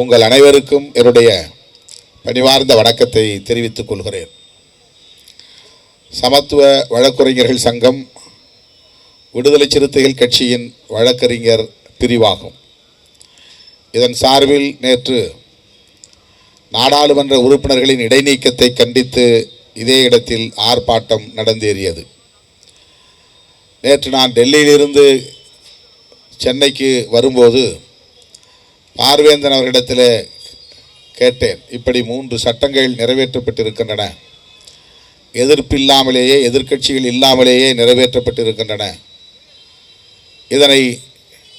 உங்கள் அனைவருக்கும் என்னுடைய பணிவார்ந்த வணக்கத்தை தெரிவித்துக் கொள்கிறேன். சமத்துவ வழக்குரைஞர்கள் சங்கம் விடுதலை சிறுத்தைகள் கட்சியின் வழக்கறிஞர் பிரிவாகும். இதன் சார்பில் நேற்று நாடாளுமன்ற உறுப்பினர்களின் இடைநீக்கத்தை கண்டித்து இதே இடத்தில் ஆர்ப்பாட்டம் நடந்தேறியது. நேற்று நான் டெல்லியிலிருந்து சென்னைக்கு வரும்போது பார்வேந்தன் அவர்களிடத்தில் கேட்டேன் இப்படி மூன்று சட்டங்கள் நிறைவேற்றப்பட்டிருக்கின்றன. எதிர்ப்பில்லாமலேயே எதிர்க்கட்சிகள் இல்லாமலேயே நிறைவேற்றப்பட்டிருக்கின்றன. இதனை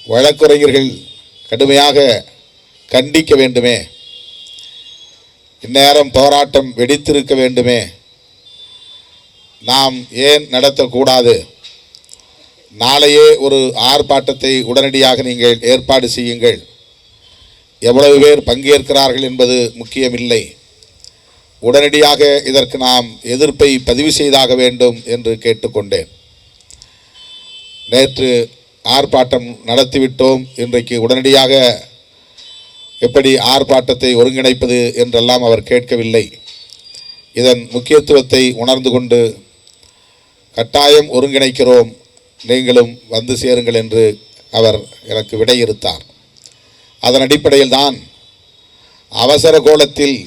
வழக்குரைஞர்கள் கடுமையாக கண்டிக்க வேண்டுமே. இந்நேரம் போராட்டம் வெடித்திருக்க வேண்டுமே. நாம் ஏன் நடத்தக்கூடாது? நாளையே ஒரு ஆர்ப்பாட்டத்தை உடனடியாக நீங்கள் ஏற்பாடு செய்யுங்கள். எவ்வளவு பேர் பங்கேற்கிறார்கள் என்பது முக்கியமில்லை. உடனடியாக இதற்கு நாம் எதிர்ப்பை பதிவு செய்தாக வேண்டும் என்று கேட்டுக்கொண்டேன். நேற்று ஆர்ப்பாட்டம் நடத்திவிட்டோம். இன்றைக்கு உடனடியாக எப்படி ஆர்ப்பாட்டத்தை ஒருங்கிணைப்பது என்றெல்லாம் அவர் கேட்கவில்லை. இதன் முக்கியத்துவத்தை உணர்ந்து கொண்டு கட்டாயம் ஒருங்கிணைக்கிறோம். நீங்களும் வந்து சேருங்கள் என்று அவர் எனக்கு விடையிறுத்தார். அதன் அடிப்படையில் தான் அவசர கோலத்தில்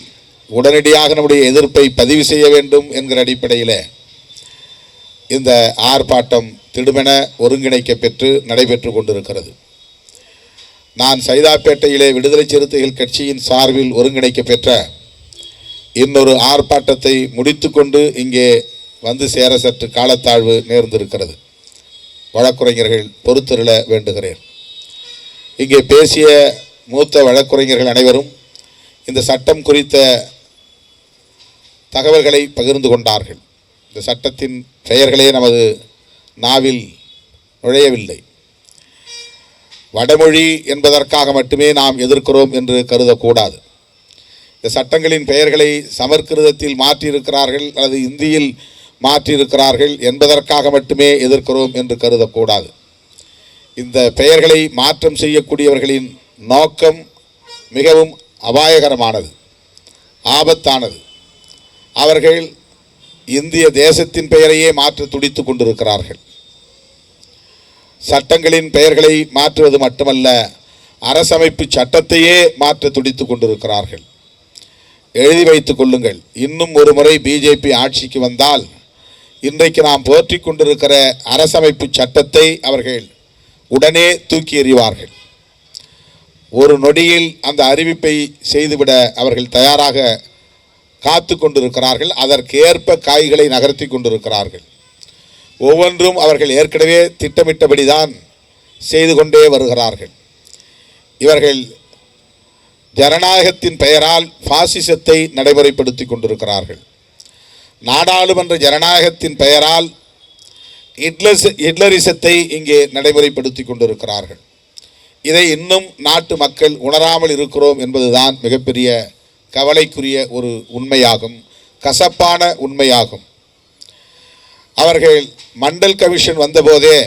உடனடியாக நம்முடைய எதிர்ப்பை பதிவு செய்ய வேண்டும் என்கிற அடிப்படையில் இந்த ஆர்ப்பாட்டம் திடுமென ஒருங்கிணைக்க பெற்று நடைபெற்று கொண்டிருக்கிறது. நான் சைதாப்பேட்டையிலே விடுதலை சிறுத்தைகள் கட்சியின் சார்பில் ஒருங்கிணைக்க பெற்ற இன்னொரு ஆர்ப்பாட்டத்தை முடித்துக்கொண்டு இங்கே வந்து சேர சற்று காலத்தாழ்வு நேர்ந்திருக்கிறது. வழக்குரைஞர்கள் பொறுத்தருள வேண்டுகிறேன். இங்கே பேசிய மூத்த வழக்குரைஞர்கள் அனைவரும் இந்த சட்டம் குறித்த தகவல்களை பகிர்ந்து கொண்டார்கள். இந்த சட்டத்தின் பெயர்களே நமது நாவில் நுழையவில்லை. வடமொழி என்பதற்காக மட்டுமே நாம் எதிர்க்கிறோம் என்று கருதக்கூடாது. இந்த சட்டங்களின் பெயர்களை சமற்கிருதத்தில் மாற்றியிருக்கிறார்கள் அல்லது இந்தியில் மாற்றியிருக்கிறார்கள் என்பதற்காக மட்டுமே எதிர்க்கிறோம் என்று கருதக்கூடாது. இந்த பெயர்களை மாற்றம் செய்யக்கூடியவர்களின் நோக்கம் மிகவும் அபாயகரமானது ஆபத்தானது. அவர்கள் இந்திய தேசத்தின் பெயரையே மாற்ற துடித்து கொண்டிருக்கிறார்கள். சட்டங்களின் பெயர்களை மாற்றுவது மட்டுமல்ல அரசமைப்பு சட்டத்தையே மாற்ற துடித்து கொண்டிருக்கிறார்கள். எழுதி வைத்துக் கொள்ளுங்கள் இன்னும் ஒரு முறை பிஜேபி ஆட்சிக்கு வந்தால் இன்றைக்கு நாம் போற்றிக் கொண்டிருக்கிற அரசமைப்பு சட்டத்தை அவர்கள் உடனே தூக்கி எறிவார்கள். ஒரு நொடியில் அந்த அறிவிப்பை செய்துவிட அவர்கள் தயாராக காத்து கொண்டிருக்கிறார்கள். அதற்கேற்ப காய்களை நகர்த்தி கொண்டிருக்கிறார்கள். ஒவ்வொன்றும் அவர்கள் ஏற்கனவே திட்டமிட்டபடிதான் செய்து கொண்டே வருகிறார்கள். இவர்கள் ஜனநாயகத்தின் பெயரால் பாசிசத்தை நடைமுறைப்படுத்தி கொண்டிருக்கிறார்கள். நாடாளுமன்ற ஜனநாயகத்தின் பெயரால் ஹிட்லஸ் ஹிட்லரிசத்தை இங்கே நடைமுறைப்படுத்தி கொண்டிருக்கிறார்கள். இதை இன்னும் நாட்டு மக்கள் உணராமல் இருக்கிறோம் என்பதுதான் மிகப்பெரிய கவலைக்குரிய ஒரு உண்மையாகும் கசப்பான உண்மையாகும். அவர்கள் மண்டல் கமிஷன் வந்தபோதே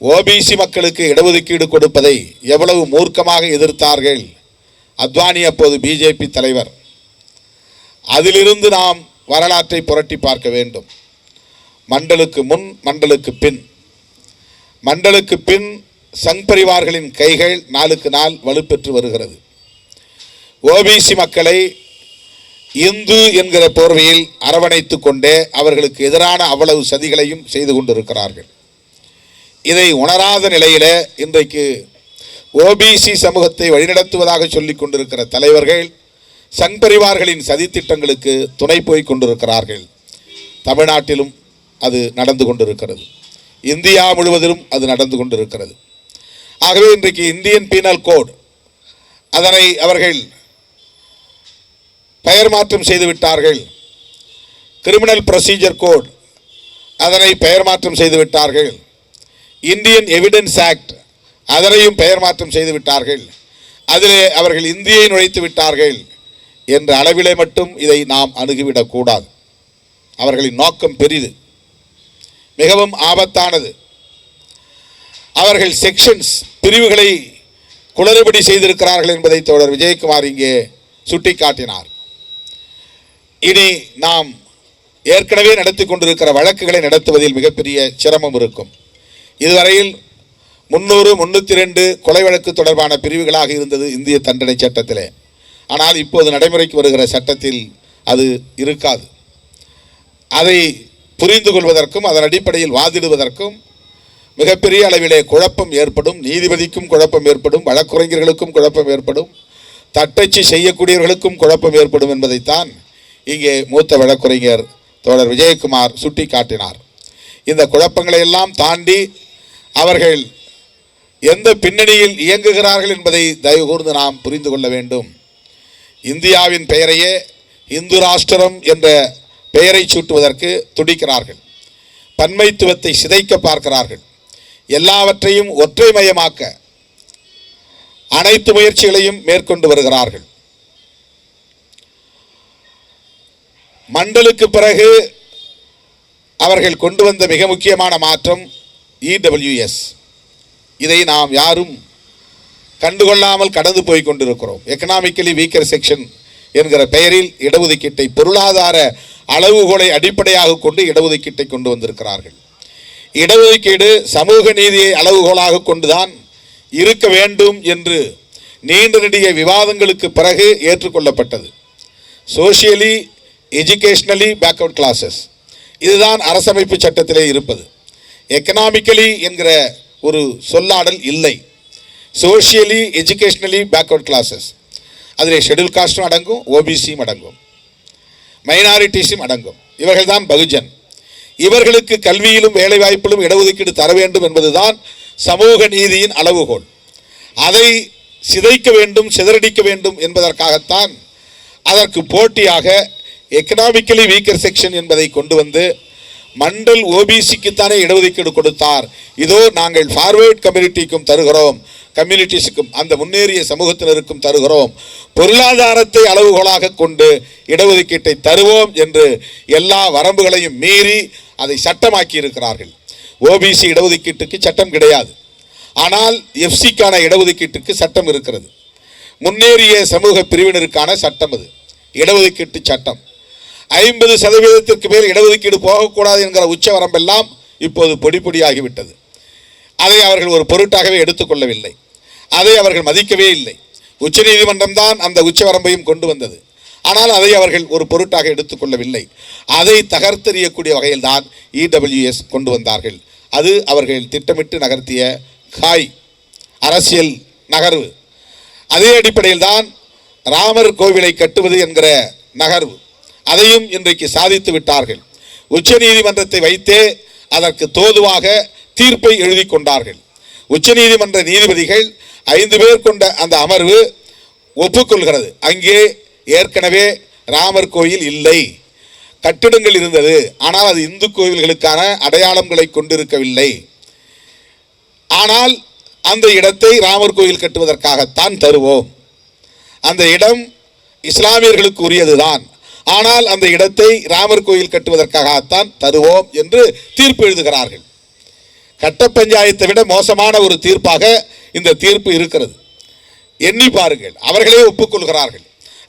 ஓபிசி மக்களுக்கு இடஒதுக்கீடு கொடுப்பதை எவ்வளவு மூர்க்கமாக எதிர்த்தார்கள் அத்வானி அப்போது பிஜேபி தலைவர். அதிலிருந்து நாம் வரலாற்றை புரட்டி பார்க்க வேண்டும். மண்டலுக்கு முன் மண்டலுக்கு பின். மண்டலுக்கு பின் சங் பரிவார்களின் கைகள் நாளுக்கு நாள் வலுப்பெற்று வருகிறது. ஓபிசி மக்களை இந்து என்கிற போர்வையில் அரவணைத்து கொண்டே அவர்களுக்கு எதிரான அவ்வளவு சதிகளையும் செய்து கொண்டிருக்கிறார்கள். இதை உணராத நிலையில இன்றைக்கு ஓபிசி சமூகத்தை வழிநடத்துவதாக சொல்லிக் கொண்டிருக்கிற தலைவர்கள் சங் பரிவார்களின் சதித்திட்டங்களுக்கு துணை போய் கொண்டிருக்கிறார்கள். தமிழ்நாட்டிலும் அது நடந்து கொண்டிருக்கிறது. இந்தியா முழுவதிலும் அது நடந்து கொண்டிருக்கிறது. ஆகவே இன்றைக்கு இந்தியன் பீனல் கோட் அதனை அவர்கள் பெயர் மாற்றம் செய்துவிட்டார்கள் கிரிமினல் ப்ரொசீஜர் கோட் அதனை பெயர் மாற்றம் செய்துவிட்டார்கள் இந்தியன் எவிடன்ஸ் ஆக்ட் அதனையும் பெயர் மாற்றம் செய்துவிட்டார்கள் அதிலே அவர்கள் இந்தியை நுழைத்து விட்டார்கள் என்ற அளவிலே மட்டும் இதை நாம் அணுகிவிடக்கூடாது. அவர்களின் நோக்கம் பெரிது. மிகவும் ஆபத்தானது. அவர்கள் செக்ஷன்ஸ் பிரிவுகளை குளறுபடி செய்திருக்கிறார்கள் என்பதை தோழர் விஜயகுமார் இங்கே சுட்டிக்காட்டினார். இனி நாம் ஏற்கனவே நடத்தி கொண்டிருக்கிற வழக்குகளை நடத்துவதில் மிகப்பெரிய சிரமம் இருக்கும். இதுவரையில் முன்னூறு முன்னூற்றி ரெண்டு கொலை வழக்கு தொடர்பான பிரிவுகளாக இருந்தது இந்திய தண்டனை சட்டத்திலே. ஆனால் இப்போது நடைமுறைக்கு வருகிற சட்டத்தில் அது இருக்காது. அதை புரிந்து கொள்வதற்கும் அதன் அடிப்படையில் வாதிடுவதற்கும் மிகப்பெரிய அளவிலே குழப்பம் ஏற்படும் நீதிபதிக்கும் குழப்பம் ஏற்படும் வழக்குரைஞர்களுக்கும் குழப்பம் ஏற்படும் தட்டச்சு செய்யக்கூடியவர்களுக்கும் குழப்பம் ஏற்படும் என்பதைத்தான் இங்கே மூத்த வழக்குரைஞர் தோழர் விஜயகுமார் சுட்டி காட்டினார் இந்த குழப்பங்களை எல்லாம் தாண்டி அவர்கள் எந்த பின்னணியில் இயங்குகிறார்கள் என்பதை தயவு கூர்ந்து நாம் புரிந்து கொள்ள வேண்டும். இந்தியாவின் பெயரையே இந்து ராஷ்டிரம் என்ற பெயரை சூட்டுவதற்கு துடிக்கிறார்கள். பன்மைத்துவத்தை சிதைக்க பார்க்கிறார்கள். எல்லாவற்றையும் ஒற்றைமயமாக்க அனைத்து முயற்சிகளையும் மேற்கொண்டு வருகிறார்கள். மண்டலுக்கு பிறகு அவர்கள் கொண்டு வந்த மிக முக்கியமான மாற்றம் இடபிள்யூஎஸ் இதை நாம் யாரும் கண்டுகொள்ளாமல் கடந்து போய் கொண்டிருக்கிறோம். எக்கனாமிக்கலி வீக்கர் செக்ஷன் என்கிற பெயரில் இடஒதுக்கீட்டை பொருளாதார அளவுகோலை அடிப்படையாக கொண்டு இடஒதுக்கீட்டை கொண்டு வந்திருக்கிறார்கள். இடஒதுக்கீடு சமூக நீதியை அளவுகோலாக கொண்டுதான் இருக்க வேண்டும் என்று நீண்ட நெடிய விவாதங்களுக்கு பிறகு ஏற்றுக்கொள்ளப்பட்டது. சோஷியலி எஜுகேஷ்னலி பேக்வர்ட் கிளாஸஸ் இதுதான் அரசமைப்பு சட்டத்திலே இருப்பது. எக்கனாமிக்கலி என்கிற ஒரு சொல்லாடல் இல்லை. சோஷியலி எஜுகேஷ்னலி பேக்வர்ட் கிளாஸஸ் அதில் ஷெடியூல் காஸ்ட்டும் அடங்கும் ஓபிசியும் அடங்கும். மைனாரிட்டிஸும் அடங்கும். இவர்கள் தான் பகுஜன். இவர்களுக்கு கல்வியிலும் வேலைவாய்ப்பிலும் இடஒதுக்கீடு தர வேண்டும் என்பதுதான் சமூக நீதியின் அளவுகோல். அதை சிதைக்க வேண்டும் சிதறடிக்க வேண்டும் என்பதற்காகத்தான் அதற்கு போட்டியாக எக்கனாமிக்கலி வீக்கர் செக்ஷன் என்பதை கொண்டு வந்து மண்டல் ஓபிசிக்குத்தானே இடஒதுக்கீடு கொடுத்தார். இதோ நாங்கள் ஃபார்வேர்ட் கம்யூனிட்டிக்கும் தருகிறோம். கம்யூனிட்டிஸுக்கும் அந்த முன்னேறிய சமூகத்தினருக்கும் தருகிறோம். பொருளாதாரத்தை அளவுகோலாக கொண்டு இடஒதுக்கீட்டை தருவோம் என்று எல்லா வரம்புகளையும் மீறி அதை சட்டமாக்கி இருக்கிறார்கள் ஓபிசி இடஒதுக்கீட்டுக்கு சட்டம் கிடையாது. ஆனால் எஃப்சிக்கான இடஒதுக்கீட்டுக்கு சட்டம் இருக்கிறது. முன்னேறிய சமூக பிரிவினருக்கான சட்டம் அது. இடஒதுக்கீட்டு சட்டம். ஐம்பது சதவீதத்திற்கு மேல் இடஒதுக்கீடு போகக்கூடாது என்கிற உச்ச வரம்பெல்லாம் இப்போது பொடி பொடியாகிவிட்டது. அதை அவர்கள் ஒரு பொருட்டாகவே எடுத்துக்கொள்ளவில்லை. அதை அவர்கள் மதிக்கவே இல்லை. உச்சநீதிமன்றம் தான் அந்த உச்சவரம்பையும் கொண்டு வந்தது. ஆனால் அதை அவர்கள் ஒரு பொருட்டாக எடுத்துக்கொள்ளவில்லை. அதை தகர்த்தெறியக்கூடிய வகையில் தான் இடபிள்யூஎஸ் கொண்டு வந்தார்கள். அது அவர்கள் திட்டமிட்டு நகர்த்திய காய் அரசியல் நகர்வு. அதே அடிப்படையில் தான் ராமர் கோவிலை கட்டுவது என்கிற நகர்வு. அதையும் இன்றைக்கு சாதித்து விட்டார்கள். உச்சநீதிமன்றத்தை வைத்தே அதற்கு தோதுவாக தீர்ப்பை எழுதி கொண்டார்கள். உச்சநீதிமன்ற நீதிபதிகள் ஐந்து பேர் கொண்ட அந்த அமர்வு ஒப்புக்கொள்கிறது. அங்கே ஏற்கனவே ராமர் கோயில் இல்லை. கட்டிடங்கள் இருந்தது. ஆனால் அது இந்து கோயில்களுக்கான அடையாளங்களை கொண்டிருக்கவில்லை. ஆனால் அந்த இடத்தை ராமர் கோயில் கட்டுவதற்காகத்தான் தருவோம். அந்த இடம் இஸ்லாமியர்களுக்கு உரியதுதான். ஆனால் அந்த இடத்தை ராமர் கோயில் கட்டுவதற்காகத்தான் தருவோம் என்று தீர்ப்பு எழுதுகிறார்கள். கட்ட பஞ்சாயத்தை விட மோசமான ஒரு தீர்ப்பாக இந்த தீர்ப்பு இருக்கிறது. எண்ணி பாருங்கள். அவர்களே ஒப்புக்கொள்கிறார்கள்.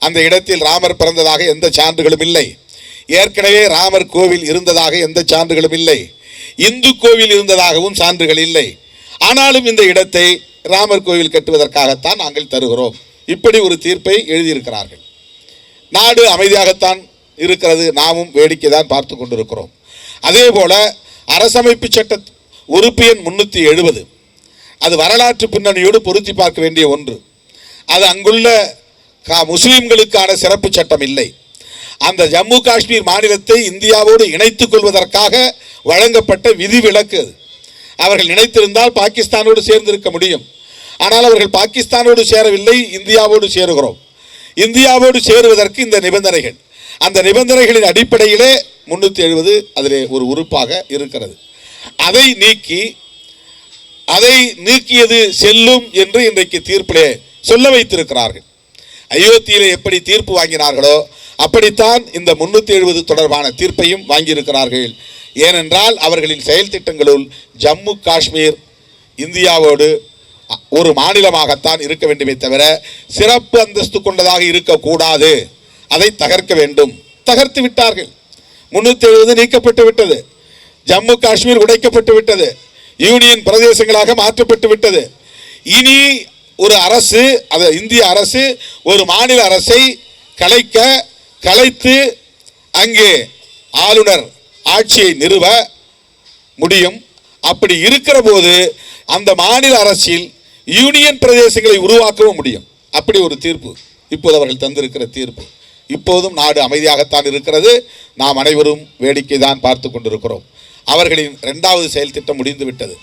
அந்த இடத்தில் ராமர் பிறந்ததாக எந்த சான்றுகளும் இல்லை. ஏற்கனவே ராமர் கோவில் இருந்ததாக எந்த சான்றுகளும் இல்லை. இந்து கோவில் இருந்ததாகவும் சான்றுகள் இல்லை. ஆனாலும் இந்த இடத்தை ராமர் கோவில் கட்டுவதற்காகத்தான் நாங்கள் தருகிறோம். இப்படி ஒரு தீர்ப்பை எழுதியிருக்கிறார்கள். நாடு அமைதியாகத்தான் இருக்கிறது. நாமும் வேடிக்கை தான் பார்த்து கொண்டிருக்கிறோம். அதே போல அரசமைப்பு சட்ட உறுப்பு எண் முன்னூற்றி எழுபது. அது வரலாற்று பின்னணியோடு பொருத்தி பார்க்க வேண்டிய ஒன்று. அது அங்குள்ள கா- முஸ்லீம்களுக்கான சிறப்பு சட்டம் இல்லை. அந்த ஜம்மு காஷ்மீர் மாநிலத்தை இந்தியாவோடு இணைத்துக் கொள்வதற்காக வழங்கப்பட்ட விதிவிலக்கு அது. அவர்கள் நினைத்திருந்தால் பாகிஸ்தானோடு சேர்ந்திருக்க முடியும். ஆனால் அவர்கள் பாகிஸ்தானோடு சேரவில்லை இந்தியாவோடு சேருகிறோம். இந்தியாவோடு சேருவதற்கு இந்த நிபந்தனைகள். அந்த நிபந்தனைகளின் அடிப்படையிலே முன்னூற்றி எழுபது அதிலே ஒரு உறுப்பாக இருக்கிறது. அதை நீக்கி அதை நீக்கியது செல்லும் என்று இன்றைக்கு தீர்ப்பிலே சொல்ல வைத்திருக்கிறார்கள். அயோத்தியிலே எப்படி தீர்ப்பு வாங்கினார்களோ அப்படித்தான் இந்த முன்னூற்றி எழுபது தொடர்பான தீர்ப்பையும் வாங்கியிருக்கிறார்கள். ஏனென்றால் அவர்களின் செயல் திட்டங்களுள் ஜம்மு காஷ்மீர் இந்தியாவோடு ஒரு மாநிலமாகத்தான் இருக்க வேண்டுமே தவிர சிறப்பு அந்தஸ்து கொண்டதாக இருக்கக்கூடாது. அதை தகர்க்க வேண்டும். தகர்த்து விட்டார்கள். முன்னூத்தி எழுபது நீக்கப்பட்டு விட்டது. ஜம்மு காஷ்மீர் உடைக்கப்பட்டு விட்டது. யூனியன் பிரதேசங்களாக மாற்றப்பட்டு விட்டது. இனி ஒரு அரசு அது இந்திய அரசு ஒரு மாநில அரசை கலைக்க கலைத்து அங்கே ஆளுநர் ஆட்சியை நிறுவ முடியும். அப்படி இருக்கிற போது அந்த மாநில அரசில் யூனியன் பிரதேசங்களை உருவாக்கவும் முடியும். அப்படி ஒரு தீர்ப்பு இப்போது அவர்கள் தந்திருக்கிற தீர்ப்பு. இப்போதும் நாடு அமைதியாகத்தான் இருக்கிறது. நாம் அனைவரும் வேடிக்கை தான் பார்த்து கொண்டிருக்கிறோம். அவர்களின் இரண்டாவது செயல் திட்டம் முடிந்துவிட்டது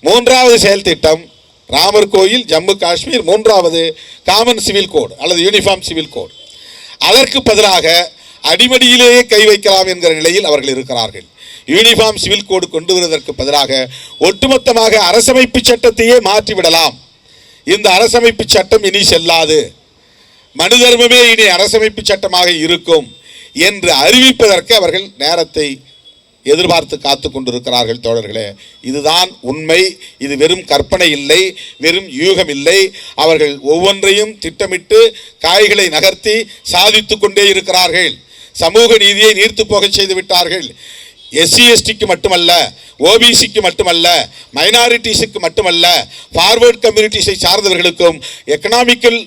மூன்றாவது செயல் திட்டம் ராமர் கோயில் ஜம்மு காஷ்மீர் மூன்றாவது காமன் சிவில் கோட் அல்லது யூனிஃபார்ம் சிவில் கோட் அதற்கு பதிலாக அடிமடியிலேயே கை வைக்கலாம் என்கிற நிலையில் அவர்கள் இருக்கிறார்கள். யூனிஃபார்ம் சிவில் கோடு கொண்டு வருவதற்கு பதிலாக ஒட்டுமொத்தமாக அரசமைப்பு சட்டத்தையே மாற்றிவிடலாம் இந்த அரசமைப்பு சட்டம் இனி செல்லாது. மனு தர்மமே இனி அரசமைப்பு சட்டமாக இருக்கும் என்று அறிவிப்பதற்கு அவர்கள் நேரத்தை எதிர்பார்த்து காத்து கொண்டிருக்கிறார்கள் தோழர்களே. இதுதான் உண்மை. இது வெறும் கற்பனை இல்லை வெறும் யூகம் இல்லை அவர்கள் ஒவ்வொன்றையும் திட்டமிட்டு காய்களை நகர்த்தி சாதித்து கொண்டே இருக்கிறார்கள். சமூக நீதியை நீர்த்து போகச் செய்து விட்டார்கள். எஸ்சி எஸ்டிக்கு மட்டுமல்ல ஓபிசிக்கு மட்டுமல்ல மைனாரிட்டிஸுக்கு மட்டுமல்ல ஃபார்வர்ட் கம்யூனிட்டிஸை சார்ந்தவர்களுக்கும் எக்கனாமிக்கல்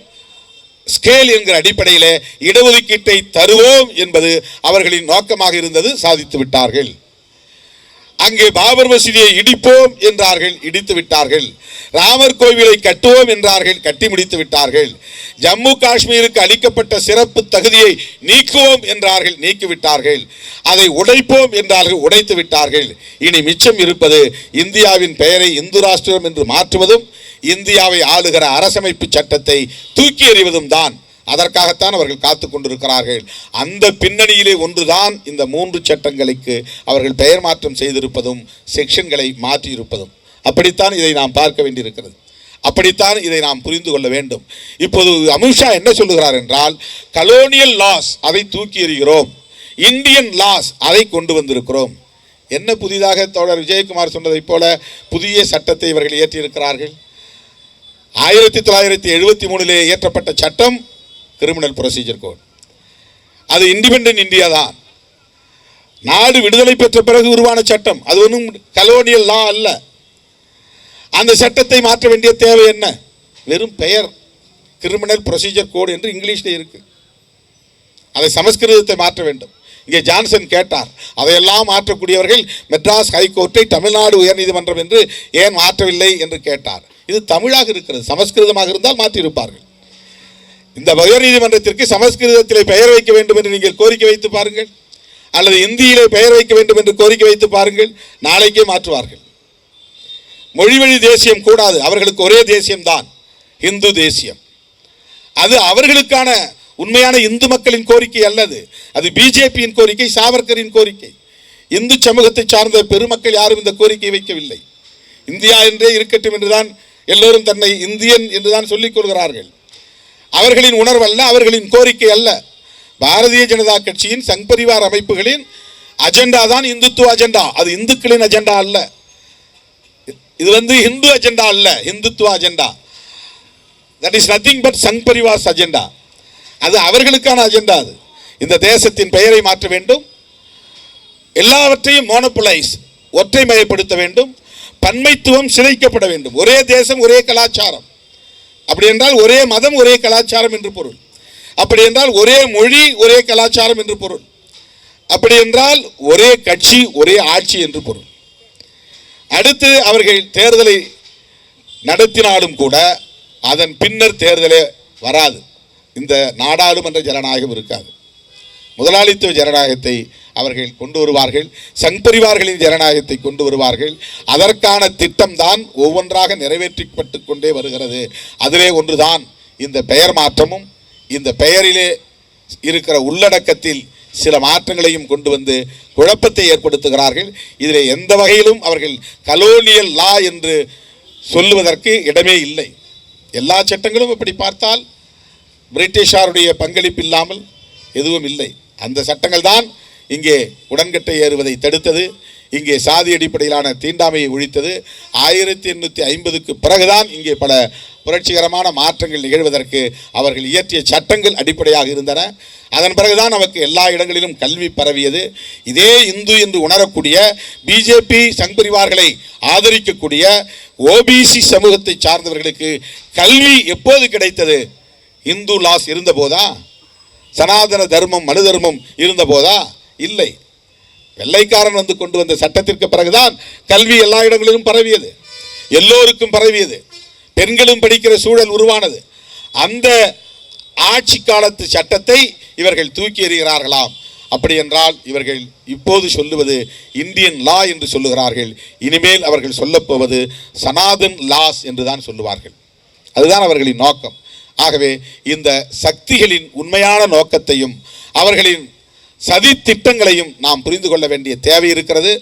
ஸ்கேல் என்கிற அடிப்படையிலே இடஒதுக்கீட்டை தருவோம் என்பது அவர்களின் நோக்கமாக இருந்தது சாதித்து விட்டார்கள். அங்கே பாபர் மசூதியை இடிப்போம் என்றார்கள் இடித்து விட்டார்கள். ராமர் கோவிலை கட்டுவோம் என்றார்கள் கட்டி முடித்து விட்டார்கள். ஜம்மு காஷ்மீருக்கு அளிக்கப்பட்ட சிறப்பு தகுதியை நீக்குவோம் என்றார்கள் நீக்கிவிட்டார்கள் அதை உடைப்போம் என்றார்கள் உடைத்து விட்டார்கள். இனி மிச்சம் இருப்பது இந்தியாவின் பெயரை இந்து ராஷ்டிரம் என்று மாற்றுவதும் இந்தியாவை ஆளுகிற அரசமைப்பு சட்டத்தை தூக்கி எறிவதும் தான். அதற்காகத்தான் அவர்கள் காத்து கொண்டிருக்கிறார்கள். அந்த பின்னணியிலே ஒன்றுதான் இந்த மூன்று சட்டங்களுக்கு அவர்கள் பெயர் மாற்றம் செய்திருப்பதும் செக்ஷன்களை மாற்றியிருப்பதும். அப்படித்தான் இதை நாம் பார்க்க வேண்டியிருக்கிறது. அப்படித்தான் இதை நாம் புரிந்து கொள்ள வேண்டும். இப்போது அமித்ஷா என்ன சொல்லுகிறார் என்றால் கலோனியல் லாஸ் அதை தூக்கி எறிகிறோம். இந்தியன் லாஸ் அதை கொண்டு வந்திருக்கிறோம். என்ன புதிதாக தோழர் விஜயகுமார் சொன்னதைப் போல புதிய சட்டத்தை இவர்கள் இயற்றியிருக்கிறார்கள்? ஆயிரத்தி தொள்ளாயிரத்தி எழுபத்தி மூணிலே இயற்றப்பட்ட சட்டம் கிரிமினல் ப்ரொசீஜர் கோட் அது இண்டிபெண்டன்ட் இந்தியா தான். நாடு விடுதலை பெற்ற பிறகு உருவான சட்டம். அது ஒன்றும் கலோனியல் லா அல்ல. அந்த சட்டத்தை மாற்ற வேண்டிய தேவை என்ன? வெறும் பெயர். கிரிமினல் ப்ரொசீஜர் கோடு என்று இங்கிலீஷில் இருக்கு. அதை சமஸ்கிருதத்தை மாற்ற வேண்டும். இங்கே ஜான்சன் கேட்டார் அதையெல்லாம் மாற்றக்கூடியவர்கள் மெட்ராஸ் ஹைகோர்ட்டை தமிழ்நாடு உயர்நீதிமன்றம் என்று ஏன் மாற்றவில்லை? என்று கேட்டார். இது தமிழாக இருக்கிறது. சமஸ்கிருதமாக இருந்தால் மாற்றியிருப்பார்கள். இந்த உயர்நீதிமன்றத்திற்கு சமஸ்கிருதத்திலே பெயர் வைக்க வேண்டும் என்று நீங்கள் கோரிக்கை வைத்து பாருங்கள். அல்லது இந்தியிலே பெயர் வைக்க வேண்டும் என்று கோரிக்கை வைத்து பாருங்கள். நாளைக்கே மாற்றுவார்கள். மொழிவழி தேசியம் கூடாது. அவர்களுக்கு ஒரே தேசியம்தான் இந்து தேசியம். அது அவர்களுக்கான உண்மையான இந்து மக்களின் கோரிக்கை அல்லது அது பிஜேபியின் கோரிக்கை சாவர்கரின் கோரிக்கை. இந்து சமூகத்தை சார்ந்த பெருமக்கள் யாரும் இந்த கோரிக்கை வைக்கவில்லை. இந்தியா என்றே இருக்கட்டும் என்றுதான் எல்லோரும் தன்னை இந்தியன் என்றுதான் சொல்லிக் கொள்கிறார்கள். அவர்களின் உணர்வல்ல அவர்களின் கோரிக்கை அல்ல. பாரதிய ஜனதா கட்சியின் சங் பரிவார் அமைப்புகளின் அஜெண்டா தான் இந்துத்துவ அஜெண்டா அது இந்துக்களின் அஜெண்டா அல்ல. இது வந்து இந்து அஜெண்டா அல்ல Hindutva agenda that is nothing but Sangh Parivar agenda அது அவர்களுக்கான அஜெண்டா அது. இந்த தேசத்தின் பெயரை மாற்ற வேண்டும். எல்லாவற்றையும் மோனோபலைஸ் ஒற்றைமயப்படுத்த வேண்டும். பன்மைத்துவம் சிதைக்கப்பட வேண்டும். ஒரே தேசம் ஒரே கலாச்சாரம். அப்படி என்றால் ஒரே மதம் ஒரே கலாச்சாரம் என்று பொருள். அப்படி என்றால் ஒரே மொழி ஒரே கலாச்சாரம் என்று பொருள். அப்படி என்றால் ஒரே கட்சி ஒரே ஆட்சி என்று பொருள். அடுத்து அவர்கள் தேர்தலை நடத்தினாலும் கூட அதன் பின்னர் தேர்தலே வராது. இந்த நாடாளுமன்ற ஜனநாயகம் இருக்காது. முதலாளித்துவ ஜனநாயகத்தை அவர்கள் கொண்டு வருவார்கள் சங் பரிவார்களின் ஜனநாயகத்தை கொண்டு வருவார்கள். அதற்கான திட்டம்தான் ஒவ்வொன்றாக நிறைவேற்றப்பட்டு கொண்டே வருகிறது. அதிலே ஒன்றுதான் இந்த பெயர் மாற்றமும் இந்த பெயரிலே இருக்கிற உள்ளடக்கத்தில் சில மாற்றங்களையும் கொண்டு வந்து குழப்பத்தை ஏற்படுத்துகிறார்கள். இதில் எந்த வகையிலும் அவர்கள் கலோனியல் லா என்று சொல்லுவதற்கு இடமே இல்லை. எல்லா சட்டங்களும் இப்படி பார்த்தால் பிரிட்டிஷாருடைய பங்களிப்பு இல்லாமல் எதுவும் இல்லை. அந்த சட்டங்கள் தான் இங்கே உடன்கட்டை ஏறுவதை தடுத்தது. இங்கே சாதி அடிப்படையிலான தீண்டாமையை ஒழித்தது. ஆயிரத்தி எண்ணூற்றி ஐம்பதுக்கு பிறகுதான் இங்கே பல புரட்சிகரமான மாற்றங்கள் நிகழ்வதற்கு அவர்கள் இயற்றிய சட்டங்கள் அடிப்படையாக இருந்தன. அதன் பிறகுதான் நமக்கு எல்லா இடங்களிலும் கல்வி பரவியது. இதே இந்து என்று உணரக்கூடிய பிஜேபி சங்பரிவார்களை ஆதரிக்கக்கூடிய ஓபிசி சமூகத்தை சார்ந்தவர்களுக்கு கல்வி எப்போது கிடைத்தது? இந்து லாஸ் இருந்தபோதா? சனாதன தர்மம் மனு தர்மம் இருந்தபோதா? இல்லை. வெள்ளைக்காரன் வந்து கொண்டு வந்த சட்டத்திற்கு பிறகுதான் கல்வி எல்லா இடங்களிலும் பரவியது. எல்லோருக்கும் பரவியது. பெண்களும் படிக்கிற சூழல் உருவானது. அந்த ஆட்சி காலத்து சட்டத்தை இவர்கள் தூக்கி எறிகிறார்களாம். அப்படி என்றால் இவர்கள் இப்போது சொல்லுவது இந்தியன் லா என்று சொல்லுகிறார்கள். இனிமேல் அவர்கள் சொல்லப்போவது சனாதன் லாஸ் என்று தான் சொல்லுவார்கள். அதுதான் அவர்களின் நோக்கம். ஆகவே இந்த சக்திகளின் உண்மையான நோக்கத்தையும் அவர்களின் சதி திட்டங்களையும் நாம் புரிந்து கொள்ள வேண்டிய தேவை இருக்கிறது.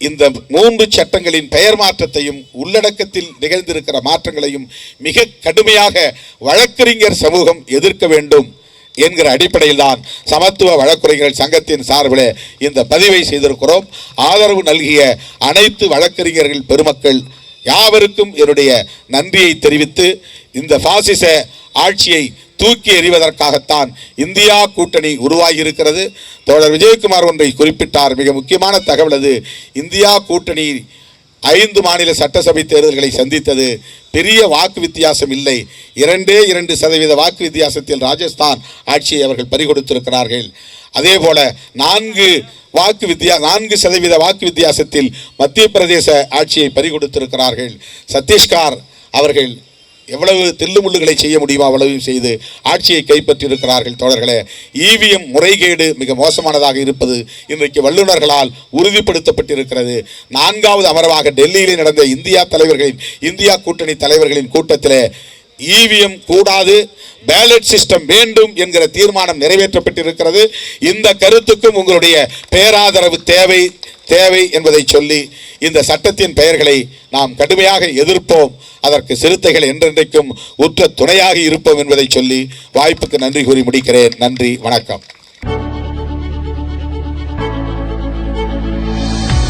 இந்த மூன்று சட்டங்களின் பெயர் மாற்றத்தையும் உள்ளடக்கத்தில் நிகழ்ந்திருக்கிற மாற்றங்களையும் மிக கடுமையாக வழக்கறிஞர் சமூகம் எதிர்க்க வேண்டும் என்கிற அடிப்படையில் தான் சமத்துவ வழக்கறிஞர்கள் சங்கத்தின் சார்பில் இந்த பதிவை செய்திருக்கிறோம். ஆதரவு நல்கிய அனைத்து வழக்கறிஞர்கள் பெருமக்கள் யாவருக்கும் என்னுடைய நன்றியை தெரிவித்து இந்த பாசிச ஆட்சியை தூக்கி எறிவதற்காகத்தான் இந்தியா கூட்டணி உருவாகி இருக்கிறது தோழர் விஜயகுமார் ஒன்றை குறிப்பிட்டார். மிக முக்கியமான தகவல் அது. இந்தியா கூட்டணி ஐந்து மாநில சட்டசபை தேர்தல்களை சந்தித்தது. பெரிய வாக்கு வித்தியாசம் இல்லை. இரண்டே இரண்டு சதவீத வாக்கு வித்தியாசத்தில் ராஜஸ்தான் ஆட்சியை அவர்கள் பறிகொடுத்திருக்கிறார்கள். அதே போல நான்கு வாக்கு வித்தியா நான்கு சதவீத வாக்கு வித்தியாசத்தில் மத்திய பிரதேச ஆட்சியை பறிகொடுத்திருக்கிறார்கள். சத்தீஷ்கார் அவர்கள் எவ்வளவு தில்லுமுள்ளுகளை செய்ய முடியுமோ அவ்வளவையும் செய்து ஆட்சியை கைப்பற்றியிருக்கிறார்கள் தோழர்களே. இவிஎம் முறைகேடு மிக மோசமானதாக இருப்பது இன்றைக்கு வல்லுநர்களால் உறுதிப்படுத்தப்பட்டிருக்கிறது. நான்காவது அமர்வாக டெல்லியிலே நடந்த இந்தியா தலைவர்களின் இந்தியா கூட்டணி தலைவர்களின் கூட்டத்திலே இவிஎம் கூடாது பேலட் சிஸ்டம் வேண்டும் என்கிற தீர்மானம் நிறைவேற்றப்பட்டிருக்கிறது. இந்த கருத்துக்கும் உங்களுடைய பேராதரவு தேவை. தேவை என்பதை சொல்லி இந்த சட்டத்தின் பெயர்களை நாம் கடுமையாக எதிர்ப்போம். அதற்கு சிறுத்தைகள் என்றென்றைக்கும் உற்ற துணையாக இருப்போம் என்பதை சொல்லி வாய்ப்புக்கு நன்றி கூறி முடிக்கிறேன். நன்றி வணக்கம்.